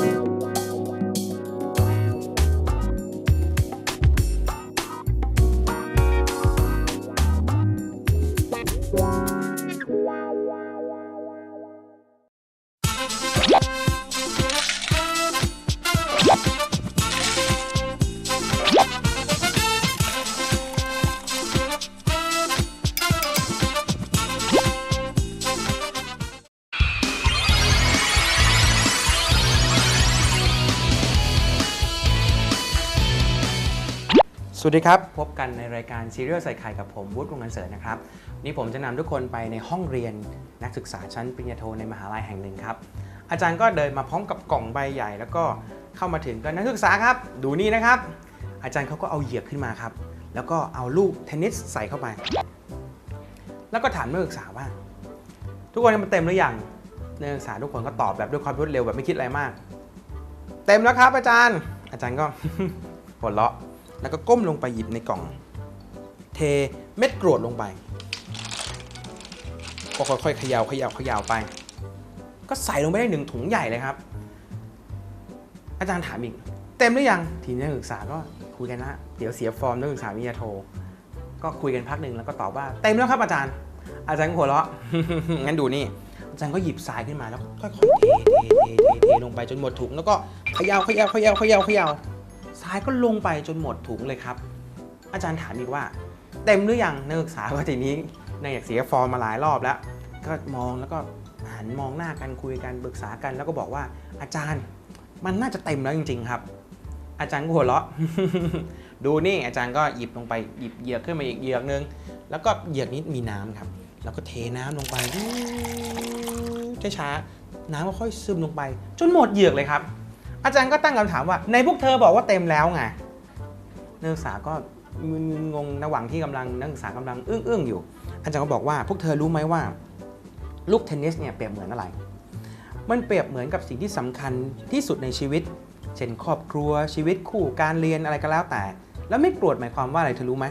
ส วัสดีครับ พบกันในรายการซีเรียลใส่ไข่กับผมวุฒิวงศ์กันเสริฐนะครับนี่ผมจะนำทุกคนไปในห้องเรียนนักศึกษาชั้นปริญญาโทในมหาลัยแห่งหนึ่งครับอาจารย์ก็เดินมาพร้อมกับกล่องใบใหญ่ แล้วก็เข้ามาถึงก็นักศึกษาครับ ดูนี่นะครับ อาจารย์เขาก็เอาเหยือกขึ้นมาครับ แล้วก็เอาลูกเทนนิสใส่เข้าไป แล้วก็ถามนักศึกษาว่า ทุกคนมันเต็มหรือยังนักศึกษาทุกคนก็ตอบแบบด้วยความรวดเร็วแบบไม่คิดอะไรมาก เต็มแล้วครับอาจารย์ อาจารย์ก็หัวเราะ แล้วก็ก้มลงไปหยิบในกล่อง เทเม็ดกรวดลงไป ก็ค่อยๆเขย่าเขย่าเขย่าไป ก็ใส่ลงไปได้หนึ่งถุงใหญ่เลยครับ อาจารย์ถามอีก เต็มหรือยัง ทีมนักศึกษาก็คุยกันนะ เดี๋ยวเสียฟอร์มนักศึกษาวิทยาโท ก็คุยกันพักหนึ่งแล้วก็ตอบว่าเต็มแล้วครับอาจารย์ อาจารย์ก็หัวเราะ งั้นดูนี่อาจารย์ก็หยิบทรายขึ้นมาแล้วค่อยๆเทเทเทเทเทลงไปจนหมดถุงแล้วก็เขย่าเขย่าเขย่าเขย่าเขย่า ทรายก็ลงไปจนหมดถุงเลยครับ อาจารย์ถามอีกว่า เต็มหรือยังนักศึกษาก็ทีนี้ในอยากเสียฟอร์มมาหลายรอบแล้ว ก็มองแล้วก็หันมองหน้ากันคุยกันปรึกษากัน แล้วก็บอกว่าอาจารย์มันน่าจะเต็มแล้วจริง ๆ ครับ อาจารย์ก็หัวเราะดูนี่อาจารย์ก็หยิบลงไปหยิบเหยือกขึ้นมาอีกเหยือกนึง แล้วก็เหยือกนี้มีน้ำครับ แล้วก็เทน้ำลงไปช้าๆน้ำก็ค่อยซึมลงไป จนหมดเหยือกเลยครับ อาจารย์ก็ตั้งคำถามว่า ในพวกเธอบอกว่าเต็มแล้วไงนักศึกษาก็มึนงงระหว่างที่กำลังนักศึกษากำลังอึ้งอึ้งๆอยู่ อาจารย์ก็บอกว่า พวกเธอรู้ไหมว่า ลูกเทนนิสเนี่ยเปรียบเหมือนอะไร มันเปรียบเหมือนกับสิ่งที่สำคัญที่สุดในชีวิต เช่นครอบครัวชีวิตคู่การเรียนอะไรก็แล้วแต่ แล้วไม่กรวดหมายความว่าอะไรเธอรู้ไหม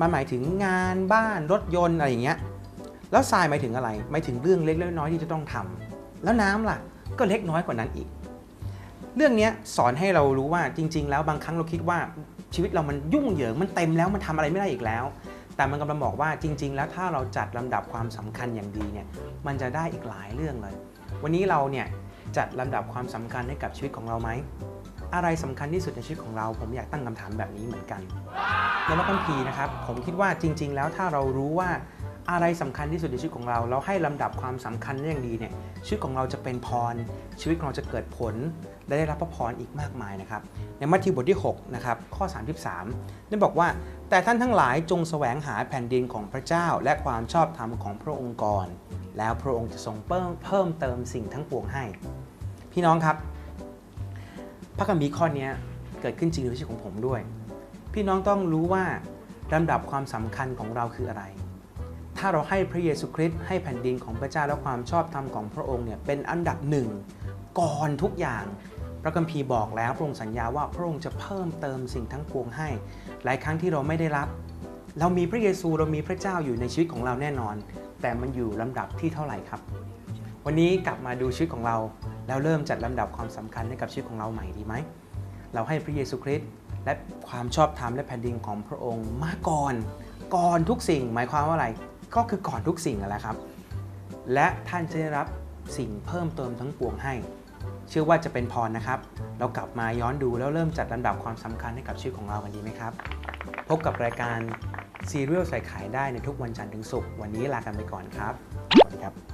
มันหมายถึงงานบ้านรถยนต์อะไรอย่างเงี้ยแล้วทรายหมายถึงอะไรหมายถึงเรื่องเล็กๆน้อยๆที่จะต้องทำแล้วน้ำล่ะ ก็เล็กน้อยกว่านั้นอีก เรื่องนี้สอนให้เรารู้ว่าจริง ๆ แล้วบางครั้งเราคิดว่าชีวิตเรามันยุ่งเหยิงมันเต็มแล้วมันทำอะไรไม่ได้อีกแล้ว แต่มันกำลังบอกว่าจริง ๆ แล้วถ้าเราจัดลำดับความสำคัญอย่างดีเนี่ยมันจะได้อีกหลายเรื่องเลย วันนี้เราเนี่ยจัดลำดับความสำคัญให้กับชีวิตของเราไหมอะไรสำคัญที่สุดในชีวิตของเรา ผมอยากตั้งคำถามแบบนี้เหมือนกันในพระคัมภีร์นะครับผมคิดว่าจริง ๆ แล้วถ้าเรารู้ว่า อะไรสำคัญที่สุดในชีวิตของเรา เราให้ลำดับความสำคัญได้อย่างดีเนี่ยชีวิตของเราจะเป็นพร ชีวิตของเราจะเกิดผล และได้รับพระพรอีกมากมายนะครับในมัทธิวบทที่6นะครับข้อ 33ได้บอกว่า แต่ท่านทั้งหลายจงแสวงหาแผ่นดินของพระเจ้า และความชอบธรรมของพระองค์ก่อนแล้วพระองค์จะทรงเพิ่มเพิ่มเติมสิ่งทั้งปวงให้ พี่น้องครับ พระคัมภีร์ข้อนี้เกิดขึ้นจริงในชีวิตของผมด้วย พี่น้องต้องรู้ว่าลำดับความสำคัญของเราคืออะไร ถ้าเราให้พระเยซูคริสต์ให้แผ่นดินของพระเจ้าและความชอบธรรมของพระองค์เนี่ยเป็นอันดับหนึ่งก่อนทุกอย่างพระคัมภีร์บอกแล้วพระองค์สัญญาว่าพระองค์จะเพิ่มเติมสิ่งทั้งปวงให้ หลายครั้งที่เราไม่ได้รับ เรามีพระเยซูเรามีพระเจ้าอยู่ในชีวิตของเราแน่นอน แต่มันอยู่ลำดับที่เท่าไหร่ครับ วันนี้กลับมาดูชีวิตของเรา แล้วเริ่มจัดลำดับความสำคัญให้กับชีวิตของเราใหม่ดีไหมเราให้พระเยซูคริสต์และความชอบธรรมและแผ่นดินของพระองค์มาก่อน ก่อนทุกสิ่ง หมายความว่าอะไร ก็คือก่อนทุกสิ่งแหละครับ และท่านจะได้รับสิ่งเพิ่มเติมทั้งปวงให้ เชื่อว่าจะเป็นพรนะครับ เรากลับมาย้อนดูแล้วเริ่มจัดลำดับความสำคัญให้กับชีวิตของเรากันดีไหมครับ พบกับรายการซีเรียลใส่ขายได้ในทุกวันจันทร์ถึงศุกร์วันนี้ลากันไปก่อนครับสวัสดีครับ